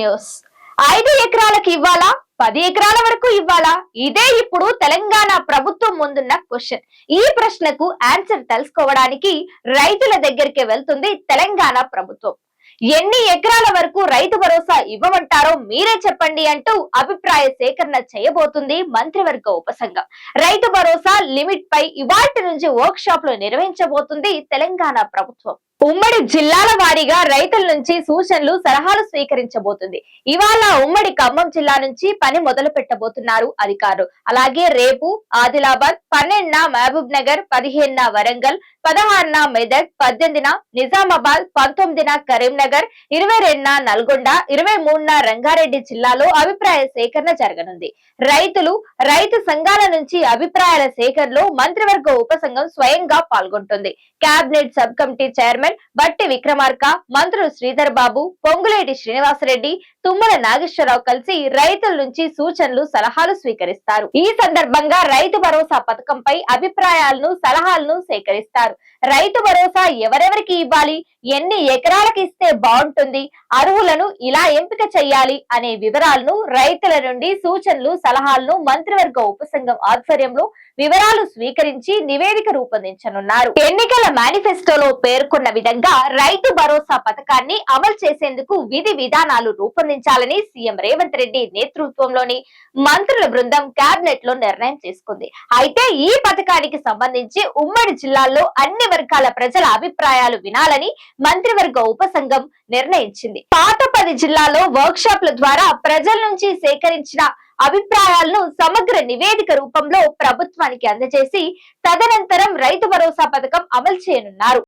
News. ఐదు ఎకరాలకు ఇవ్వాలా? పది ఎకరాల వరకు ఇవ్వాలా? ఇదే ఇప్పుడు తెలంగాణ ప్రభుత్వం ముందున్న క్వశ్చన్. ఈ ప్రశ్నకు ఆన్సర్ తెలుసుకోవడానికి రైతుల దగ్గరికి వెళ్తుంది తెలంగాణ ప్రభుత్వం. ఎన్ని ఎకరాల వరకు రైతు భరోసా ఇవ్వమంటారో మీరే చెప్పండి అంటూ అభిప్రాయ సేకరణ చేయబోతుంది మంత్రివర్గ ఉపసంఘం. రైతు భరోసా లిమిట్ పై ఇవాటి నుంచి వర్క్ షాప్లో నిర్వహించబోతుంది తెలంగాణ ప్రభుత్వం. ఉమ్మడి జిల్లాల వారీగా రైతుల నుంచి సూచనలు సలహాలు స్వీకరించబోతుంది. ఇవాళ ఉమ్మడి ఖమ్మం జిల్లా నుంచి పని మొదలు పెట్టబోతున్నారు అధికారులు. అలాగే రేపు ఆదిలాబాద్ పన్నెండున మహబూబ్ నగర్ పదిహేనున వరంగల్ పదహారున మెదక్ పద్దెనిమిదిన నిజామాబాద్ పంతొమ్మిదిన కరీంనగర్ ఇరవై రెండున నల్గొండ ఇరవై మూడున రంగారెడ్డి జిల్లాలో అభిప్రాయ సేకరణ జరగనుంది. రైతులు రైతు సంఘాల నుంచి అభిప్రాయాల సేకరణలో మంత్రివర్గ ఉపసంఘం స్వయంగా పాల్గొంటుంది. కేబినెట్ సబ్ కమిటీ చైర్మన్ బట్టి విక్రమార్క మంత్రులు శ్రీధర్ బాబు పొంగులేటి శ్రీనివాసరెడ్డి తుమ్మల నాగేశ్వరరావు కలిసి రైతుల నుంచి సూచనలు సలహాలు స్వీకరిస్తారు. ఈ సందర్భంగా రైతు భరోసా పథకంపై అభిప్రాయాలను సలహాలను సేకరిస్తారు. రైతు భరోసా ఎవరెవరికి ఇవ్వాలి? ఎన్ని ఎకరాలకు ఇస్తే బాగుంటుంది? అర్హులను ఇలా ఎంపిక చేయాలి అనే వివరాలను రైతుల నుండి సూచనలు సలహాలను మంత్రివర్గ ఉపసంఘం ఆధ్వర్యంలో వివరాలు స్వీకరించి నివేదిక రూపొందించనున్నారు. ఎన్నికల మేనిఫెస్టోలో పేర్కొన్న విధంగా రైతు భరోసా పథకాన్ని అమలు చేసేందుకు విధి విధానాలు రూపొందించాలని సీఎం రేవంత్ రెడ్డి నేతృత్వంలోని మంత్రుల బృందం కేబినెట్లో నిర్ణయం తీసుకుంది అయితే ఈ పథకానికి సంబంధించి ఉమ్మడి జిల్లాల్లో అన్ని వర్గాల ప్రజల అభిప్రాయాలు వినాలని మంత్రివర్గ ఉపసంఘం నిర్ణయించింది. పాత పది జిల్లాలో వర్క్ షాప్ల ద్వారా ప్రజల నుంచి సేకరించిన అభిప్రాయాలను సమగ్ర నివేదిక రూపంలో ప్రభుత్వానికి అందజేసి తదనంతరం రైతు భరోసా పథకం అమలు చేయనున్నారు.